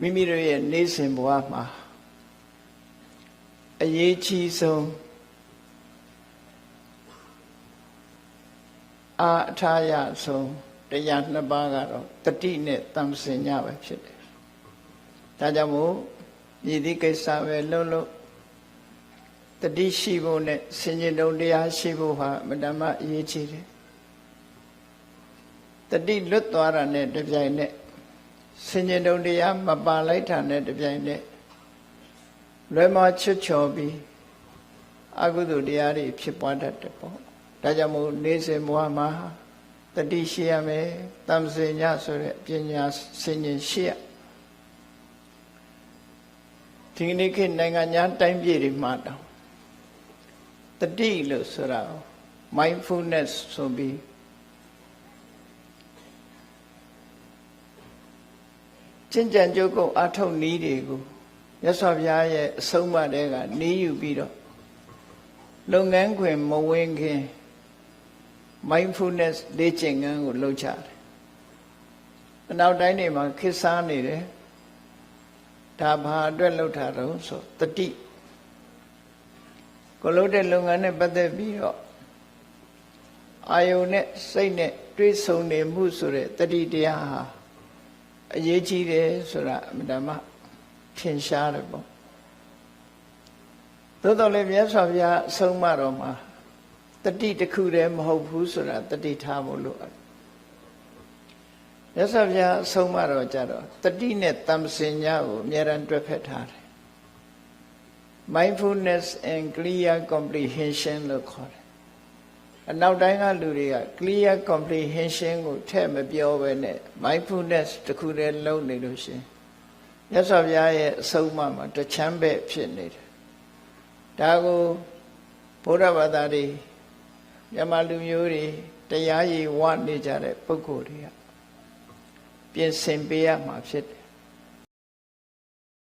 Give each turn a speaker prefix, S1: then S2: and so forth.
S1: မိမိတို့ရဲ့နေ့စဉ်ဘဝမှာအရေးကြီးဆုံးအာအထာရဆုံးတရားနှစ်ပါးကတော့တတိနဲ့တမ္ပစင်ညပဲဖြစ်တယ်။ဒါကြောင့်မို့မြည်သည့်ကိစ္စပဲလုံးလုံးတတိရှိဖို့နဲ့စင်ကြင်တုံတရားရှိဖို့ဟာမတ္တမအရေးကြီးတယ်။တတိလွတ်သွားတာနဲ့တပြိုင်နက် စင်ကြင်တုံတရားမပါလိုက်တာနဲ့တပြိုင်နက်လွယ်မချွတ်ချော်ပြီးအကုသိုလ်တရားတွေဖြစ်ပွားတတ်တယ်ပေါ့ဒါကြောင့်မို့နေစဉ်ဘဝမှာတတိရှိရမယ်တမ္ပစညဆိုတဲ့ပညာစင်ញင်ရှိရဒီကနေ့ခေတ်နိုင်ငံညာတိုင်းပြည်တွေမှာတောင်တတိလို့ဆိုတာ mindfulness ဆိုပြီး ကျင့်ကြံကြုတ်ကုန်အထုတ်နည်းတွေကိုမြတ်စွာဘုရားရဲ့အဆုံးအမတဲကနည်းယူပြီးတော့လုပ်ငန်းခွင်မဝင်ခင် mindfulness လေ့ကျင့်ခန်းကိုလုပ်ကြတယ်။အနောက်တိုင်းတွေမှာခေတ်စားနေတယ်။ဒါဘာအတွက်လုပ်တာတော့ဆိုတတိကိုလုပ်တဲ့လုပ်ငန်းနဲ့ပတ်သက်ပြီးတော့အာယုန်နဲ့စိတ်နဲ့တွေးဆုံနေမှုဆိုတဲ့တတိတရားဟာ အရေးကြီးတယ်ဆိုတာအမှန်တမ်းထင်ရှားတယ်ပေါ့သို့တော်လည်းမြတ်စွာဘုရားအဆုံးအမတော်မှာတတိတစ်ခုတည်းမဟုတ်ဘူးဆိုတာတတိထားဖို့လိုအပ်မြတ်စွာဘုရားအဆုံးအမတော်ကြတော့တတိနဲ့တမ္ပစင်ညာကိုအများရန်တွက်ဖက်ထားတယ် mindfulness and clear comprehension လို့ခေါ်တယ် အနောက်တိုင်းကလူတွေက clear comprehension ကိုထည့်မပြောဘဲနဲ့ mindfulness တခုတည်းလုံးနေလို့ရှင်မြတ်စွာဘုရားရဲ့အဆုံးအမမှာတချမ်းပဲ့ဖြစ်နေတယ်ဒါကိုဘုရားဘာသာတွေမြန်မာလူမျိုးတွေတရားရည်ဝနေကြတဲ့ပုဂ္ဂိုလ်တွေကပြင်ဆင်ပေးရမှာဖြစ်တယ်